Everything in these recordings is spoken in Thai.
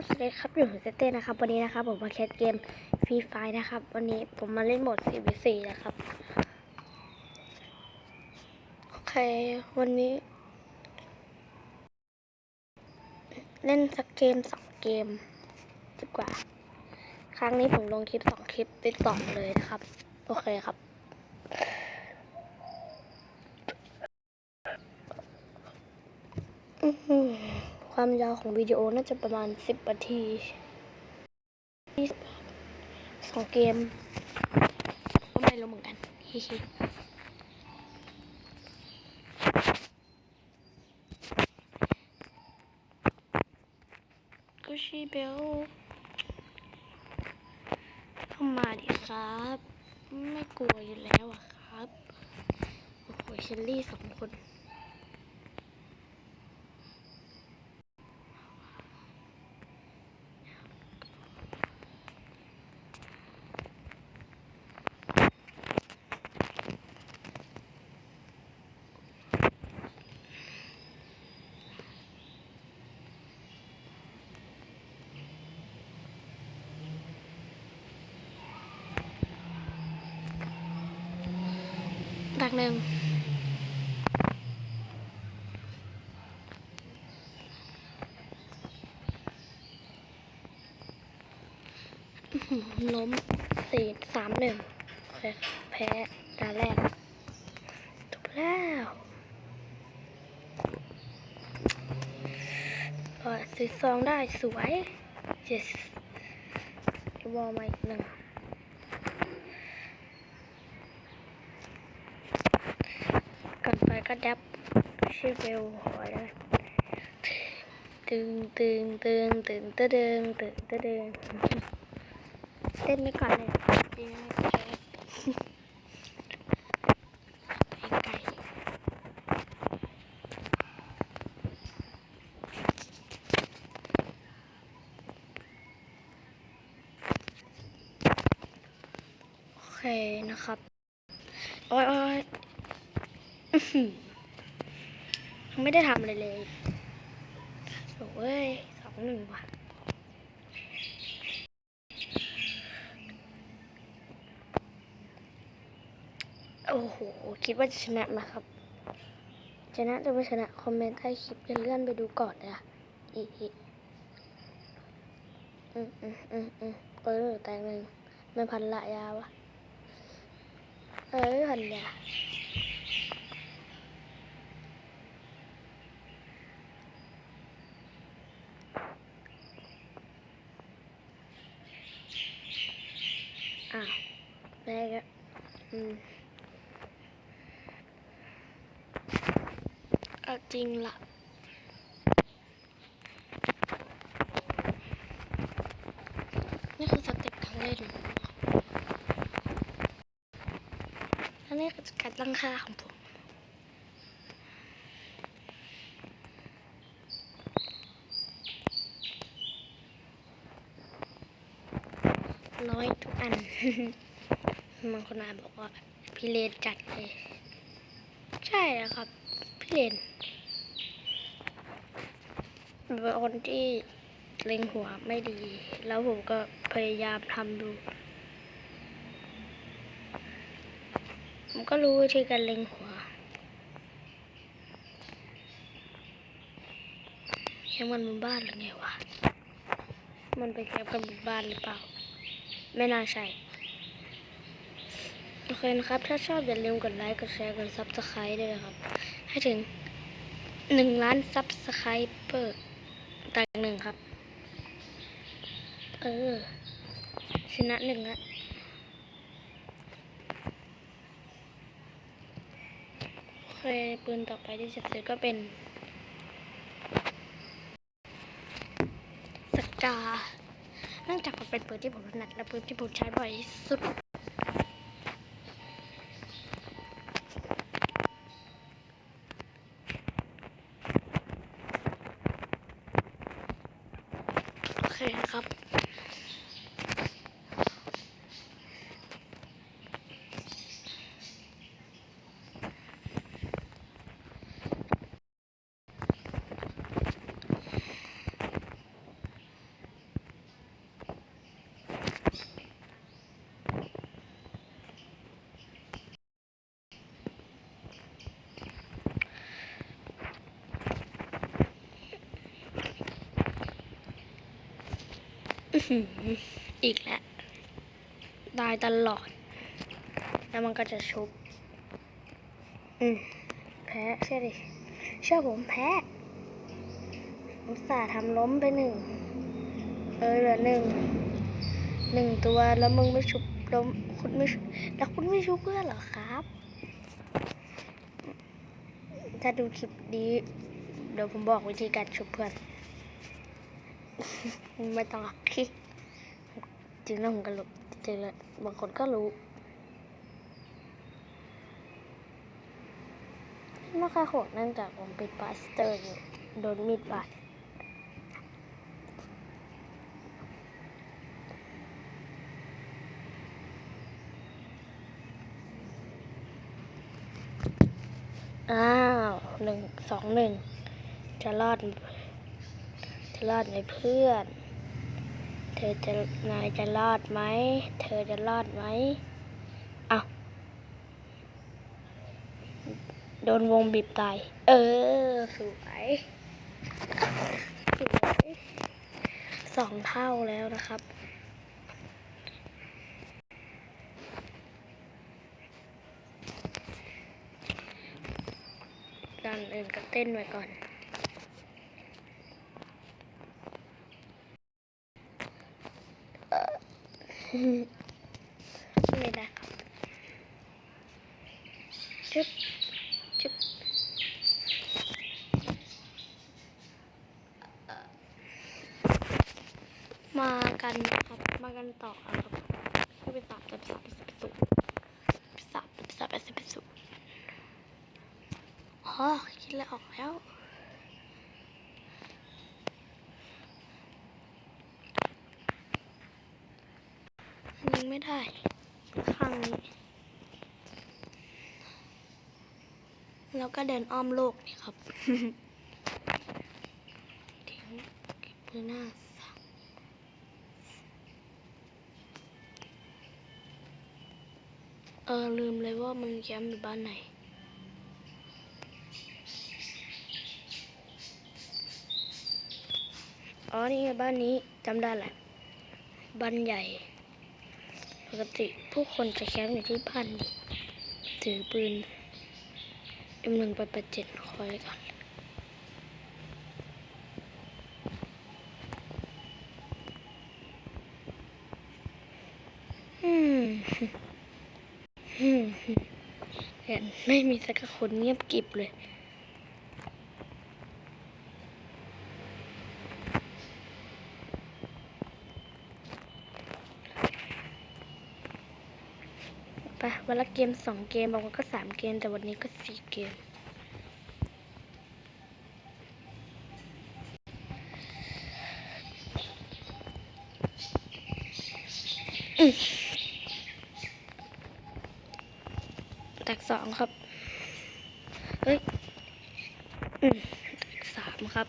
ครับสวัสดีครับอยู่กับเต้นะครับ วันนี้นะครับ ผมมาแคสเกมฟรีไฟนะครับ วันนี้ผมมาเล่นโหมด 4v4 นะครับ โอเค วันนี้ เล่นสักเกมสองเกมดีกว่า ครั้งนี้ผมลงคลิปสองคลิปติดต่อเลยนะครับ โอเคครับ อือ ความยาวของวิดีโอน่าจะประมาณสิบนาทีสองเกม ก็ไม่รู้เหมือนกันฮิฮิกุชิเบลเข้ามาดิครับ ไม่กลัวอยู่แล้วอะครับ โอ้โหเชลลี่สองคน ดักหนึ่งอื้อหือล้มสี่สามหนึ่งแพ้ตาแรกจบแล้วก็ซื้อซองได้สวย yes วอลมาอีกหนึ่ง ก็ดับชื่อเบลหอยตึงตึงตึงตึงตึงตึงตึงตึงเต้นไปก่อนเลยโอเคนะครับ โอ้ยโอ้ย อื้อหือยัง ไม่ได้ทำอะไรเลยโอ้ยสองหนึ่งว่ะโอ้โห คิดว่าจะชนะนะครับ ชนะจะไม่ชนะ คอมเมนต์ใต้คลิปจะเลื่อนไปดูก่อนนะอีอีอืมอืมอืมอืมเออแต่งหนึ่งไม่พันละยาวะ เออพันยา อ้าวแม่ก็อืม เอาจริงละนี่คือสเต็ปการเล่นอันนี้คือการตั้งค่าของผมน้อยทุกอันบางคนอาจบอกว่าพี่เลนจัดเลย ใช่แล้วครับ พี่เลน เป็นคนที่เล็งหัวไม่ดี แล้วผมก็พยายามทำดู ผมก็รู้วิธีการเล็งหัว แค่มันบนบ้านหรือไงวะ มันไปแคปกันบนบ้านหรือเปล่า ไม่น่าใช่ โอเคนะครับ ถ้าชอบอย่าลืมกดไลค์ กดแชร์ กดซับสไครต์ด้วยนะครับ ให้ถึงหนึ่งล้านซับสไครเปอร์ ต่งหนึ่งครับ เออ ชนะหนึ่งละโอเคปืนต่อไปที่จะซื้อก็เป็น สกาเนื่องจากมันเป็นปืนที่ผมถนัดและปืนที่ผมใช้บ่อยที่สุด โอเคครับ อือฮึอีกแล้วได้ตลอด แล้วมันก็จะชุบ อืมแพ้เชื่อดิเชื่อผมแพ้ผมสาทำล้มไปหนึ่ง เออเหลือหนึ่ง หนึ่งตัวแล้วมึงไม่ชุบล้มคุณไม่แล้วคุณไม่ชุบเพื่อนเหรอครับ ถ้าดูคลิปนี้เดี๋ยวผมบอกวิธีการชุบเพื่อน ไม่ต้องหรอกที่จริงแล้วผมก็รู้จริงแล้วบางคนก็รู้ไม่ค่อยโหดเนื่องจากผมป็นพาสเตอร์อยู่โดนมีดบาดอ้าวหนึ่งสองหนึ่งจะรอด จะรอดไหมเพื่อน เธอจะนายจะรอดไหม เธอจะรอดไหมอ้าวโดนวงบีบตาย เออ สวยสวยสองเท่าแล้วนะครับ ดันอื่นก็เต้นไว้ก่อน ไม่ได้ครับจุ๊บจุ๊บมากันครับ มากันต่อครับให้ไปสับสับสับสับสุสับสับสับสับสุอ๋อคิดแล้วออกแล้ว ไม่ได้ ข้างนี้ แล้วก็เดินอ้อมโลกนี่ครับทิ้งเก็บปืนหน้าสักเออ ลืมเลยว่ามันแย้มอยู่บ้านไหนอ๋อ นี่ไงบ้านนี้จำได้แหละบ้านใหญ่ ปกติผู้คนจะแคมป์อยู่ที่บ้านนี้ถือปืน M1 ไปประเจ็ดคอยก่อนอืมอืมเห็นไม่มีสักคนเงียบกิบเลย ไปวันละเกมสองเกมบางวันก็สามเกม แต่วันนี้ก็สี่เกมอืมแตกสองครับ เฮ้ย อืมแตกสามครับ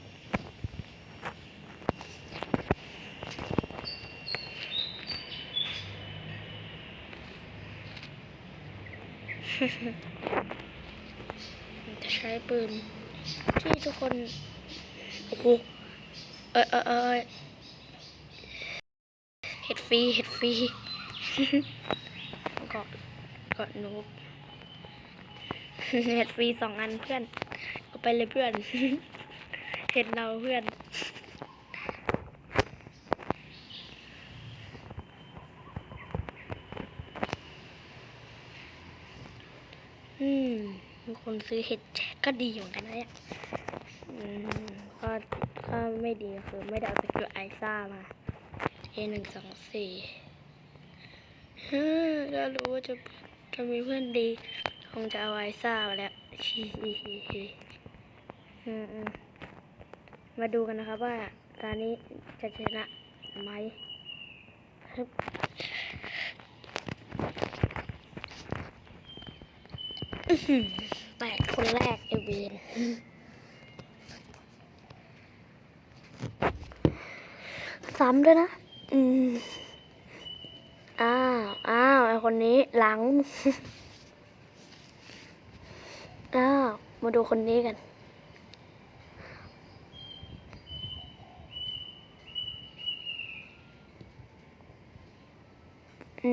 จะใช้ปืน ที่ทุกคน โอ้โหเอยเอยเอยเห็ดฟรีเห็ดฟรีเกาะเกาะนูบเห็ดฟรีสองอันเพื่อนเอาไปเลยเพื่อน เห็ดเราเพื่อน อืมมีคน ซื้อเห็ดแจก็ดีอยู่กันนะเนี่ยอืมก็ก็ไม่ดีคือไม่ได้เอาสกิลไอซ่ามา A หนึ่งสองสี่ฮ่าก็รู้ว่าจะจะมีเพื่อนดี คงจะเอาไอซ่ามาแล้วฮิฮิฮิฮิอืมาดูกันนะครับว่าตอนนี้จะชนะไหมฮึบอื้อหือ แตกคนแรกไอเวนซ้ำด้วยนะ อืม อ้าว อ้าว ไอคนนี้หลัง อ้าว มาดูคนนี้กัน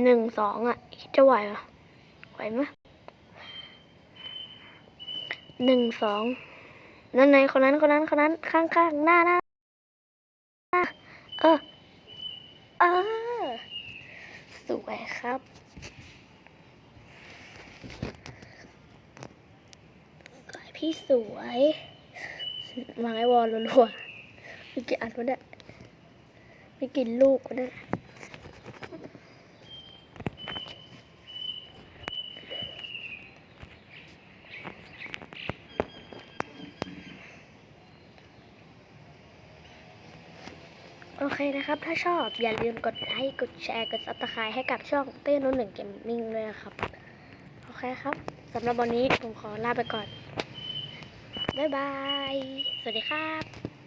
หนึ่งสองอะ คิดจะไหวเหรอไหวไหม หนึ่งสองนั่นไงคนนั้นคนนั้นคนนั้นข้างข้างหน้าหน้าหน้าเออเออสวยครับพี่สวยวางไอ้วอลรัวๆมีกี่อันวะเนี่ยมีกี่ลูกวะเนี่ย โอเคนะครับ ถ้าชอบอย่าลืมกดไลค์ กดแชร์ กดซับสไครต์ให้กับช่องเต้นนหนึ่งเกมมิ่งด้วยนะครับ โอเคครับสำหรับวันนี้ผมขอลาไปก่อน บ๊ายบาย สวัสดีครับ